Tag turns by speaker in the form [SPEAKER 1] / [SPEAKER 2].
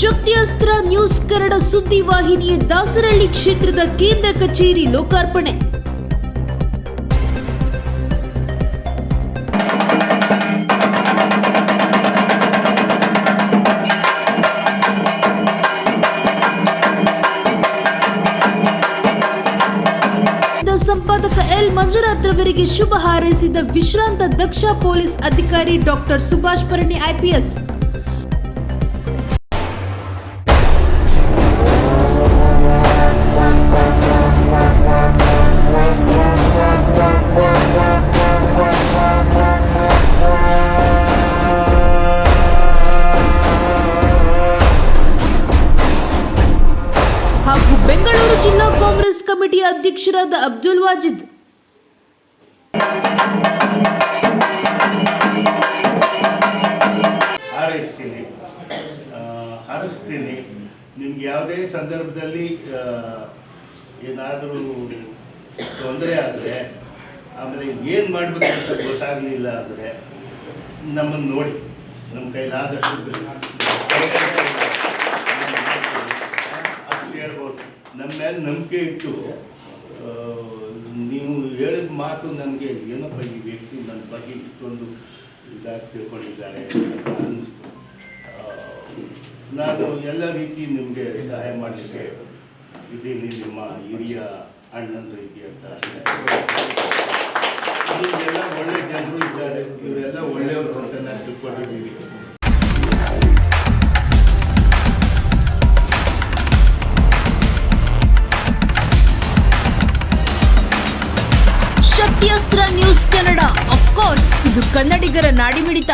[SPEAKER 1] ಶಕ್ತಿಯಸ್ತ್ರ news Kannada ಸುದ್ದಿ ವಾಹಿನಿಯ ದಾಸರಳ್ಳಿ ಕ್ಷೇತ್ರದ ಕೇಂದ್ರ ಕಚೇರಿ ಲೋಕಾರ್ಪಣೆ. ಸಂಪಾದಕ ಎಲ್ ಮಂಜುನಾಥ್ ರವರಿಗೆ ಶುಭ ಹಾರೈಸಿದ ವಿಶ್ರಾಂತ ದಕ್ಷ ಪೊಲೀಸ್ ಅಧಿಕಾರಿ ಡಾಕ್ಟರ್ ಸುಭಾಷ್ ಪರಣಿ ಐಪಿಎಸ್ ಬೆಂಗಳೂರು ಜಿಲ್ಲಾ ಕಾಂಗ್ರೆಸ್ ಕಮಿಟಿಯ ಅಧ್ಯಕ್ಷರಾದ ಅಬ್ದುಲ್ ವಾಜಿದ್.
[SPEAKER 2] ಹಾರೈಸ್ತೀನಿ. ಹಾರಿಸ್ತೀನಿ. ನಿಮ್ಗೆ ಯಾವುದೇ ಸಂದರ್ಭದಲ್ಲಿ ಏನಾದರೂ ತೊಂದರೆ ಆದರೆ, ಆಮೇಲೆ ಏನು ಮಾಡಬೇಕು ಅಂತ ಗೊತ್ತಾಗಲಿಲ್ಲ ಅಂದರೆ ನಮ್ಮನ್ನು ನೋಡಿ. ನಮ್ಮ ಕೈಲಾದಷ್ಟು ಹೇಳ್ಬೋದು ನಮ್ಮ ಮೇಲೆ ನಂಬಿಕೆ ಇಟ್ಟು ನೀವು ಹೇಳಿದ ಮಾತು ನನಗೆ ಏನಪ್ಪ ಈ ವ್ಯಕ್ತಿ ನನ್ನ ಬಗ್ಗೆ ಇಷ್ಟೊಂದು ಇದಾಗಿ ತಿಳ್ಕೊಂಡಿದ್ದಾರೆ ನಾನು ಎಲ್ಲ ರೀತಿ ನಿಮಗೆ ಸಹಾಯ ಮಾಡಲಿಕ್ಕೆ ಇದ್ದೀನಿ, ನಿಮ್ಮ ಹಿರಿಯ ಅಣ್ಣನ ರೀತಿ ಅಂತ ಇವರೆಲ್ಲ ಒಳ್ಳೆ ಜನರು ಇದ್ದಾರೆ, ಇವರೆಲ್ಲ ಒಳ್ಳೆಯವರು ಅಂತ ನಾನು ತಿಳ್ಕೊಂಡಿದ್ದೀನಿ.
[SPEAKER 1] ಶಕ್ತಿಯಸ್ತ್ರ ನ್ಯೂಸ್ ಕನ್ನಡ. ಕೋರ್ಸ್ ಇದು ಕನ್ನಡಿಗರ ನಾಡಿಮಿಡಿತ.